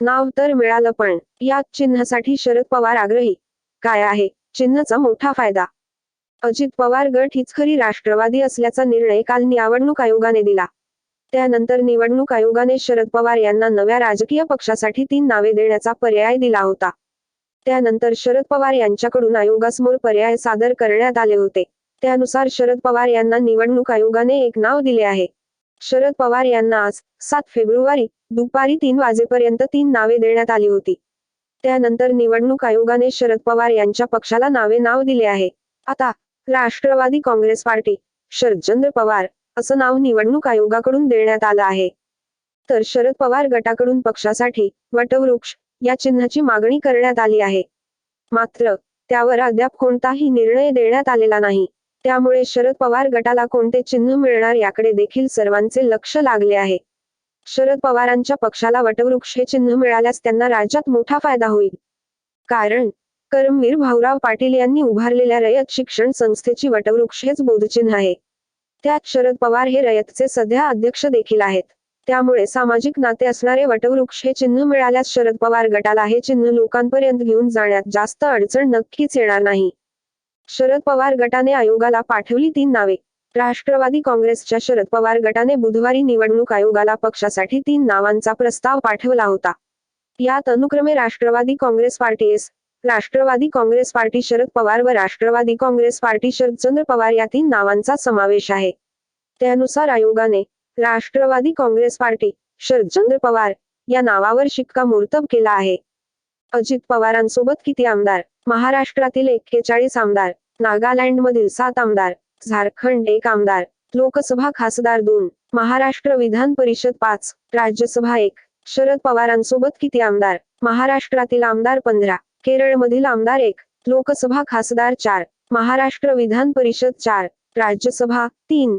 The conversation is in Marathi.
नाव तर मिळालं पण या चिन्हासाठी शरद पवार आग्रही. काय आहे? चिन्हचा मोठा फायदा. अजित पवार गट हीच खरी राष्ट्रवादी असल्याचा निर्णय काल निवडणूक आयोगाने दिला. त्यानंतर निवडणूक आयोगाने शरद पवार यांना नव्या राजकीय पक्षासाठी तीन नावे देण्याचा पर्याय दिला होता. त्यानंतर शरद पवार यांच्याकडून आयोगासमोर पर्याय सादर करण्यात आले होते. त्यानुसार शरद पवार यांना निवडणूक आयोगाने एक नाव दिले आहे. शरद पवार यांना आज सात फेब्रुवारी दुपारी तीन वाजेपर्यंत तीन नावे देण्यात आली होती. त्यानंतर निवडणूक आयोगाने शरद पवार यांच्या पक्षाला नावे नाव दिले आहे. आता राष्ट्रवादी काँग्रेस पार्टी शरदचंद्र पवार असं नाव निवडणूक आयोगाकडून देण्यात आलं आहे. तर शरद पवार गटाकडून पक्षासाठी वटवृक्ष या चिन्हाची मागणी करण्यात आली आहे. मात्र त्यावर अद्याप कोणताही निर्णय देण्यात आलेला नाही. त्यामुळे शरद पवार गटाला कोणते चिन्ह मिळणार याकडे देखील सर्वांचे लक्ष लागले आहे. शरद पवारांच्या पक्षाला वटवृक्ष हे चिन्ह मिळाल्यास त्यांना राज्यात मोठा फायदा होईल. कारण करमवीर भाऊराव पाटील यांनी उभारलेल्या रयत शिक्षण संस्थेची वटवृक्ष हेच बोधचिन्ह आहे. त्यात शरद पवार हे रयतचे सध्या अध्यक्ष देखील आहेत. त्यामुळे सामाजिक नाते असणारे वटवृक्ष हे चिन्ह मिळाल्यास शरद पवार गटाला हे चिन्ह लोकांपर्यंत घेऊन जाण्यात जास्त अडचण नक्कीच येणार नाही. शरद पवार गटाने आयोगाला पाठवली तीन नावे. राष्ट्रवादी काँग्रेसच्या शरद पवार गटाने बुधवारी निवडणूक आयोगाला पक्षासाठी तीन नावांचा प्रस्ताव पाठवला होता. यात अनुक्रमे Rashtravadi Congress party S. Rashtravadi Congress party Sharad Pawar व राष्ट्रवादी काँग्रेस पार्टी शरदचंद्र पवार या तीन नावांचा समावेश आहे. त्यानुसार आयोगाने राष्ट्रवादी काँग्रेस पार्टी शरदचंद्र पवार या नावावर शिक्कामोर्तब केला आहे. अजित पवारांसोबत किती आमदार? महाराष्ट्रातील एक्केचाळीस आमदार नागालँड मधील सात आमदार झारखंड एक आमदार लोकसभा खासदार दोन महाराष्ट्र विधान परिषद पाच राज्यसभा एक शरद पवारांसोबत किती आमदार? महाराष्ट्रातील आमदार पंधरा केरळमधील आमदार एक लोकसभा खासदार चार महाराष्ट्र विधान परिषद चार राज्यसभा तीन